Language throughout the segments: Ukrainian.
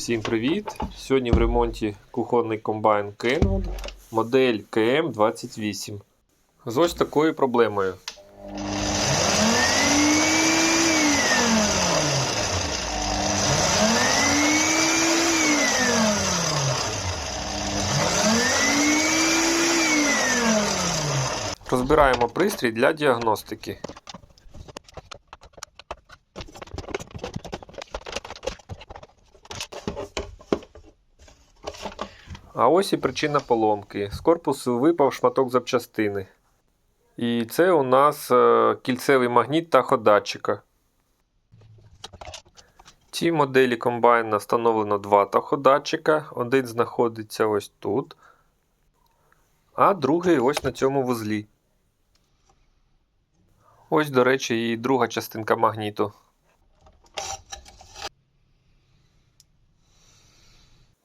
Всім привіт! Сьогодні в ремонті кухонний комбайн Kenwood модель KM28 з ось такою проблемою. Розбираємо пристрій для діагностики. А ось і причина поломки. З корпусу випав шматок запчастини. І це у нас е, кільцевий магніт таходатчика. В цій моделі комбайна встановлено два таходатчика. Один знаходиться ось тут, а другий ось на цьому вузлі. Ось, до речі, і друга частинка магніту.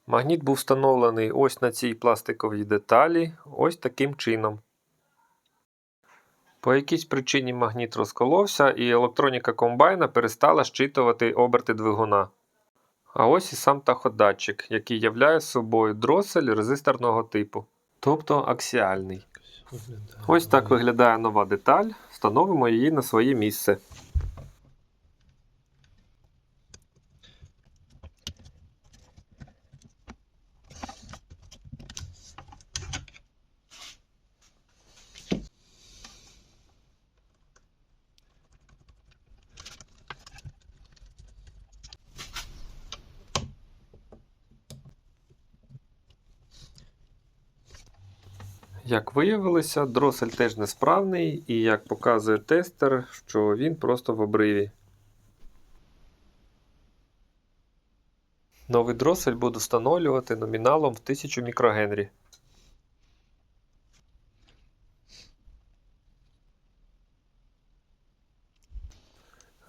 Магніт був встановлений ось на цій пластиковій деталі, ось таким чином. По якійсь причині магніт розколовся, і електроніка комбайна перестала щитувати оберти двигуна. А ось і сам таходатчик, який являє собою дросель резисторного типу, тобто аксіальний. Ось так виглядає нова деталь. Встановимо її на своє місце. Як виявилося, дросель теж несправний, і як показує тестер, що він просто в обриві. Новий дросель буду встановлювати номіналом в 1000 мікрогенрі.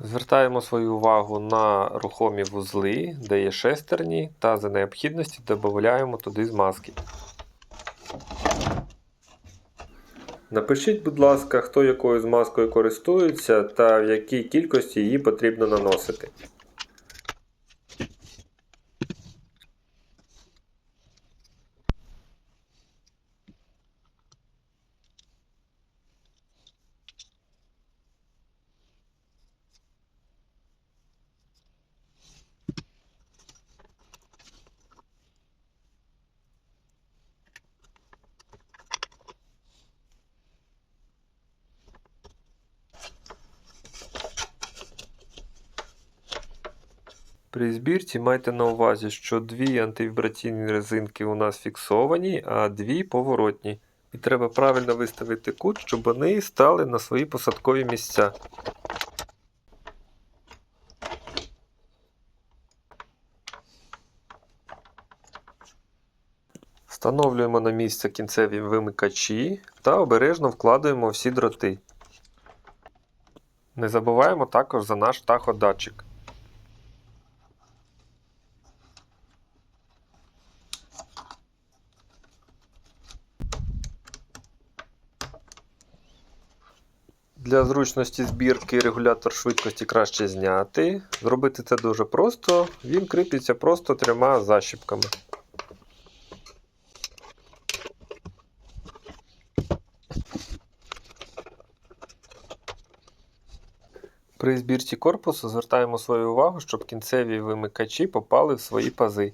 Звертаємо свою увагу на рухомі вузли, де є шестерні, та за необхідності додаємо туди змазки. Напишіть, будь ласка, хто якою змазкою користується та в якій кількості її потрібно наносити. При збірці майте на увазі, що дві антивібраційні резинки у нас фіксовані, а дві поворотні. І треба правильно виставити кут, щоб вони стали на свої посадкові місця. Встановлюємо на місце кінцеві вимикачі та обережно вкладаємо всі дроти. Не забуваємо також за наш таходатчик. Для зручності збірки регулятор швидкості краще зняти. Зробити це дуже просто. Він кріпиться просто трьома защіпками. При збірці корпусу звертаємо свою увагу, щоб кінцеві вимикачі попали в свої пази.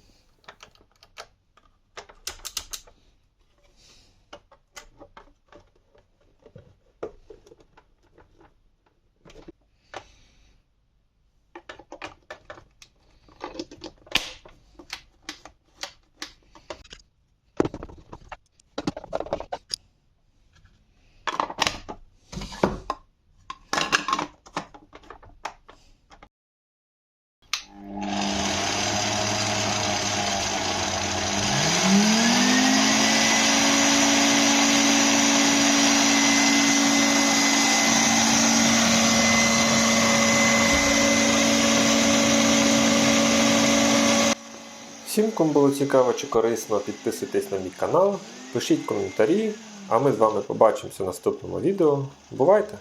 Всім, кому було цікаво чи корисно, підписуйтесь на мій канал, пишіть коментарі, а ми з вами побачимося в наступному відео. Бувайте!